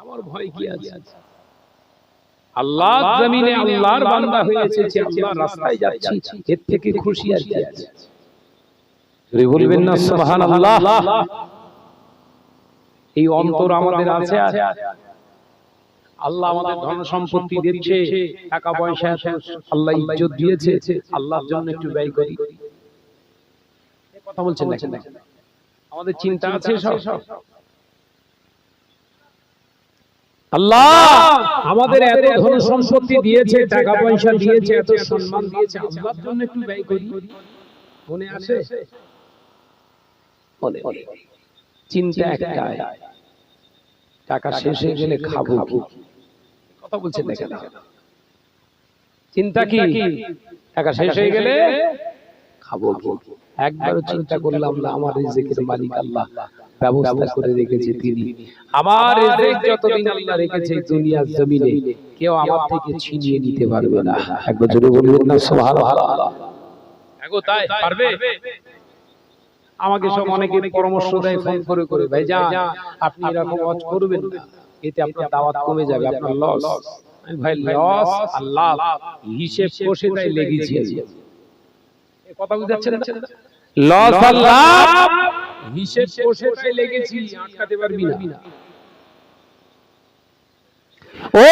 আমার ভয় কি আছে? আল্লাহ জমিনে আল্লাহর বান্দা হয়েছে যে আল্লাহর রাস্তায় যাচ্ছি এর থেকে খুশি আর কি আছে? জোরে বলবেন না সুবহানাল্লাহ। এই অন্তর আমাদের আছে আর? আল্লাহ আমাদের ধন সম্পত্তি দিচ্ছে টাকা পয়সা আল্লাহ ইজ্জত দিয়েছে আল্লাহর জন্য একটু ব্যয় করি। কথা বলছেন না আমাদের চিন্তা আছে সব। আল্লাহ আমাদের এত ধন সম্পত্তি দিয়েছে টাকা পয়সা দিয়েছে এত সম্মান দিয়েছে আল্লাহর জন্য একটু ব্যয় করি। মনে আসে মনে চিন্তা একটাই টাকা শেষ হয়ে গেলে খাব কি? কথা বলছেন না কেন চিন্তা কি? টাকা শেষ হয়ে গেলে খাব কি? একবারও চিন্তা করলাম না আমার রিজিকের মালিক আল্লাহ। ব্যবস্থা করে রেখেছে তিনি। আমার রিজিক যতদিন আল্লাহ রেখেছে দুনিয়ার জমিনে কেউ আমার থেকে ছিনিয়ে নিতে পারবে না। একবার জোরে বলবেন না সুবহানাল্লাহ। এগো তাই পারবে? আমাকে সব অনেকে পরামর্শ দেয় ফোন করে করে ভাই যা আপনি এরকম ওয়াজ করবেন না। এতে আপনার দাওয়াত কমে যাবে আপনার লস ভাই লস আর লাভ। হিসেব কষে তাই লেগেছি। কথা বুঝাচ্ছেন লস আর লাভ? হিসেব কষে লেগেছি আটকাতে পারবি না। ও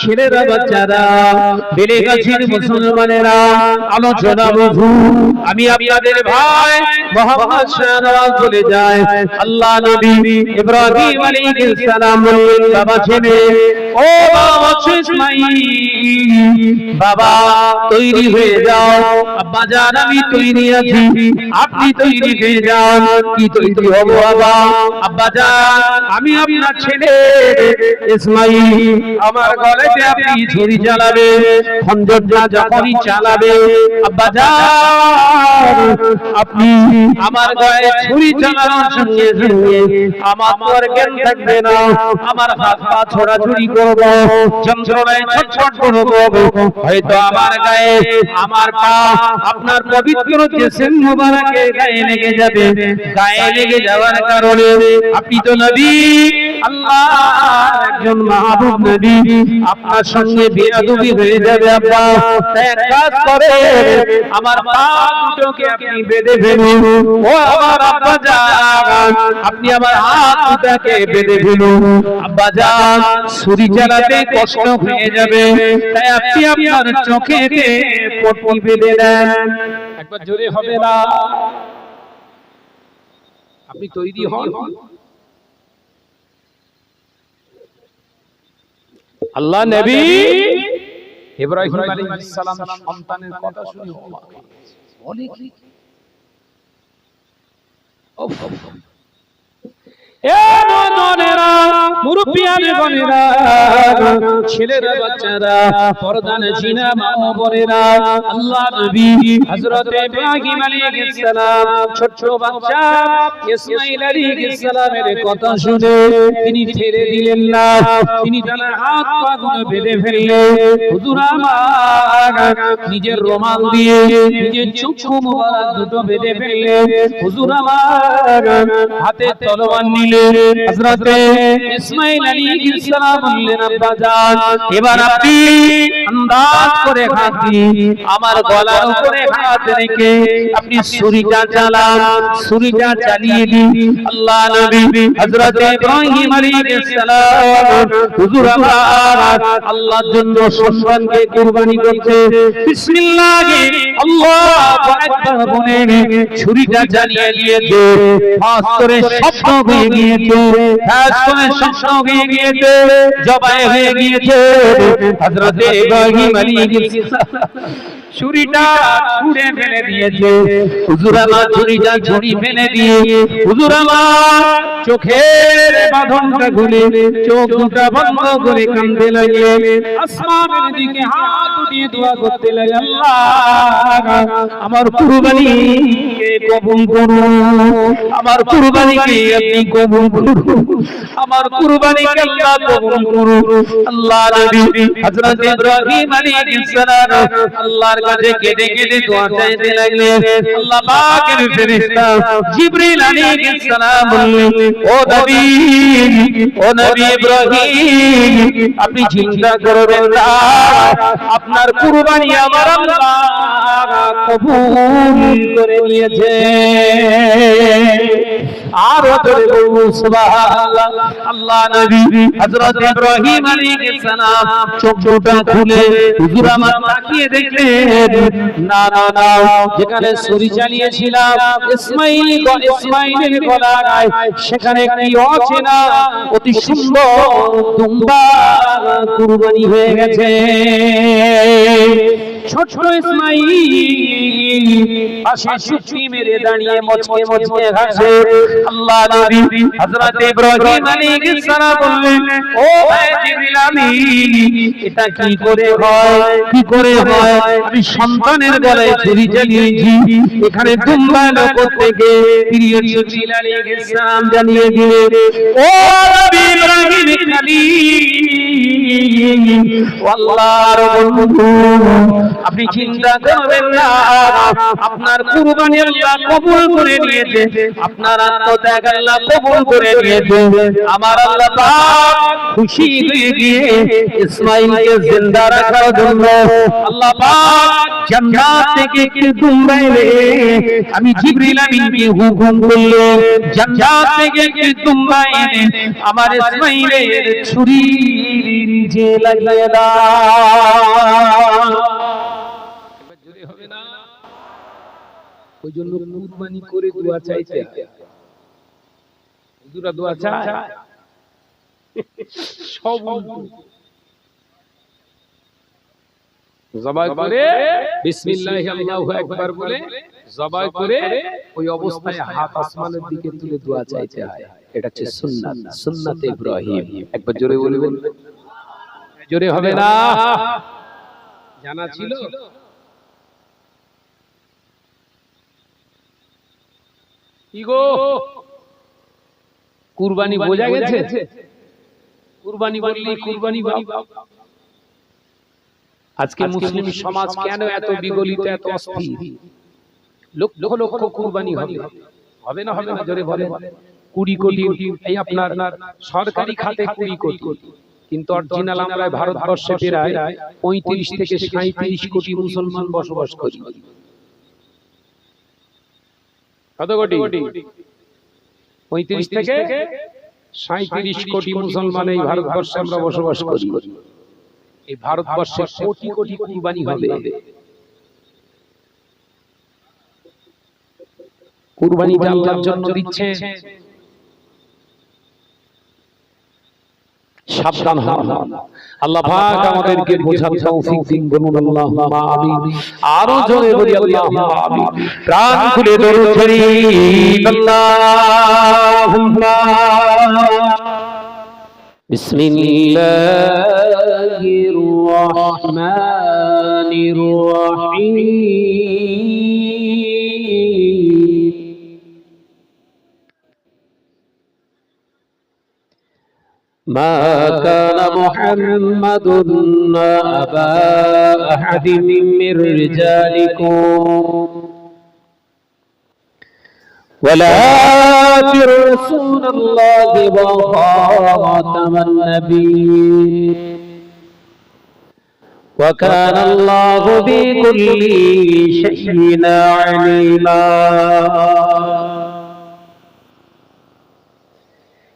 ছেলেরা বাচ্চারা বেড়ে গাছের মুসলমানেরা আলোচনা বধু আমি আপনাদের ভাই মোহাম্মদ শাহনওয়াজ বলে যায়। আল্লাহ নবী ইব্রাহিম আলাইহিস সালাম বাবা ছেলে ও বাবা বাবা তৈরি হয়ে যাও। জান আমি তৈরি আছি। আপনি তৈরি হয়ে যান। কি তৈরি হব বাবা? আমি আপনার ছেলে। ইসমাইল আমার গলাতে আপনি ছুরি চালাবে যখনই চালাবে আপনি আমার ছুরি চালানোর সঙ্গে সঙ্গে আমার তো আর জ্ঞান থাকবে না। আমার হাত পা ছোড়াছুড়ি করব। হয়তো আমার গায়ে, আমার পা, আপনার পবিত্র মোবারকের গায়ে লেগে যাবে। গায়ে লেগে যাওয়ার কারণে আপনি তো নবী। আল্লাহ একজন মাহবুব নবী আপনার সঙ্গে হয়ে যাবে আব্বা। এক কাজ করে, আমার পা দুটোকে আপনি বেঁধে ফেলুন। ও আমার আব্বা জান আপনি আমার হাত দুটাকে বেঁধে ফেলুন। আব্বা জান ছুরি চালাতে কষ্ট হয়ে যাবে। তাই আপনি আপনার বেঁধে দেন। একবার জোরে হবে না। আপনি তৈরি হন। আল্লাহ নবী ইব্রাহিম আলাইহিস সালাম সন্তানের কথা শুনে অবাক হয়ে তিনি ছেড়ে দিলেন না। তিনি হাত পা বেঁধে ফেললেন। নিজের রোমাল দিয়ে নিজের মোবারক দুটো বেঁধে ফেললেন। হুজুর হাতে তলোয়ার নিলেন হযরতে ইসমাঈল আলাইহিস সালাম বললেন আব্বা জান এবার আপনি আন্দাজ করে হাত আমার গলার উপরে হাত রেখে আপনি ছুরিটা চালান। ছুরিটা চালিয়ে দিন। আল্লাহ নবী হযরত ইব্রাহিম আলাইহিস সালাম হুজুর আমার আল্লাহর জন্য কুরবানি করতে বিসমিল্লাহ। আল্লাহু আকবার বলে ছুরিটা চালিয়ে দিয়েছে। ফাঁস করে শব্দ হয়ে গিয়েছে করে গিয়েছে, জবাই হয়ে গিয়েছে। ইব্রাহিম চোখের বাঁধনটা চোখ দুটা বন্ধ করে আমার কুরবানি আপনি কবুল আল্লাহ কবুল করুন। আল্লাহ নবী হযরত ইব্রাহিম আলাইহিস সালাম আল্লাহর কাছে কেঁদে কেঁদে দোয়া চাইতে লাগলেন। আল্লাহ পাকের ফেরেশতা জিবরিল আলাইহিস সালাম বললেন, ও নবী ও নবী ইব্রাহিম, আপনি চিন্তা করবেন না। আপনার কুরবানি আমার আল্লাহ কবুল করে নিয়েছে। আর জোরে বলব আল্লাহ নবী হযরত ইব্রাহিম আলাইহিস সালাম চোখ দুটো খুলে হুজুর আমার তাকিয়ে দেখলেন। না না না, যেখানে ছুরি চালিয়েছিলাম, ইসমাইল গ- ইসমাইলের গলায়, সেখানে অচেনা, অতি সুন্দর দুম্বা কুরবানি হয়ে গেছে। ছোট ইসমাইল, পাশে সুচি মেরে দাঁড়িয়ে মচকে ও ভাই কি করে হয়? কি করে হয়? আমি সন্তানের গলায় ছুরি চালিয়েছি এখানে জানিয়ে ও নবী ইব্রাহিম খালিল আল্লাহর বন্ধু আপনি চিন্তা করবেন না। আপনার কুরবানি আল্লাহ কবুল করে নিয়েছে। আপনার আত্মত্যাগ আল্লাহ কবুল করে নিয়েছে। আমার আল্লাহ পাক খুশি হয়ে গিয়ে ইসমাইলকে জিন্দা রাখার জন্য আল্লাহ পাক জান্নাত থেকে একটি আমি জিবরিল আমিনকে হুকুম করল জান্নাত থেকে একটি আমার ইসমাইলের নিচে লাগিয়ে দাও জোরে হবে না ওই জন্য কুরবানি করে দোয়া চাইতে দোয়া চায় সব জবাই করে আল্লাহু আকবার বলে জবাই করে ওই অবস্থায় হাত আসমানের দিকে তুলে দোয়া চাইতে হয়। এটা হচ্ছে সুন্নাত, সুন্নাতে ইব্রাহিম। একবার জোরে বলবেন। জোরে হবে না? জানা ছিল? কি গো? কুরবানি বোঝা গেছে? কুরবানি বললি কুরবানি আজকে মুসলিম সমাজ কেন এত বিগলিত এত অস্থির? লক্ষ লক্ষ কুরবানি হবে। হবে না হবে না? জোরে বলে কুড়ি কোটি এই আপনার সরকারি খাতে কুড়ি কোটি। কিন্তু অরিজিনাল আমরা ভারতবর্ষে প্রায় পঁয়ত্রিশ থেকে সাঁত্রিশ কোটি মুসলমান বসবাস করি। কত কোটি পঁয়ত্রিশ থেকে সাঁত্রিশ কোটি মুসলমান এই ভারতবর্ষে আমরা বসবাস করি। এই ভারতবর্ষে কোটি কোটি কুরবানি হবে। কুরবানি আল্লাহর জন্য দিচ্ছে। সাবধান হন আল্লাহ পাক আমাদেরকে বোঝার তৌফিক দিন বলুন আল্লাহুম্মা আমিন আরো জোরে বলি আল্লাহুম্মা আমিন প্রাণ খুলে দরুদ শরীফ আল্লাহুম্মা بسم الله الرحمن الرحيم ما كان محمد أبا أحد من رجالكم. ولكن رسول الله وخاتم النبي وكان الله بكل شيء عليما.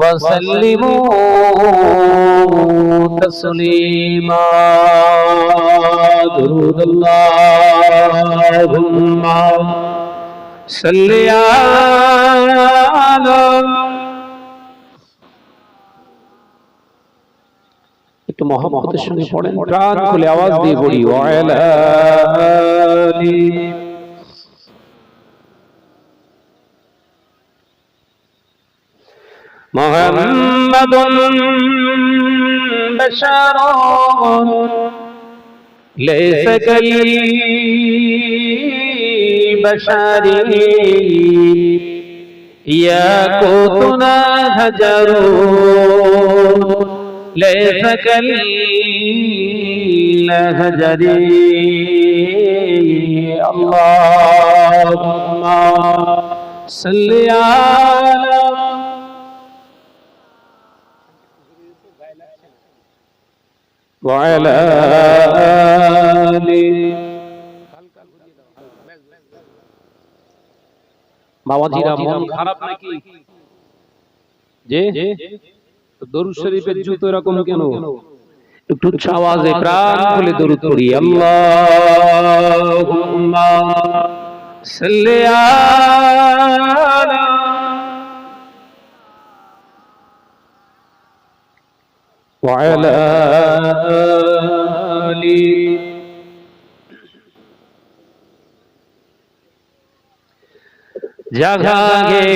وسلموا تسليما درود اللهم صل على একটু মহব্বতের সঙ্গে পড়েন প্রাণ খুলে আওয়াজ দিয়ে পড়ি ওয়ালা محمد بشر ليس كالبشر ياقوتنا هجر ليس كالهجر اللهم صل على وعلى آله বাবাজিরা মন খারাপ নাকি যে দরুদ শরীফের জুতো এরকম কেন একটু উচ্চ আওয়াজে প্রাণ খুলে দরুদ পড়ি আল্লাহুম্মা সাল্লি আলা وعلى آلي جاگے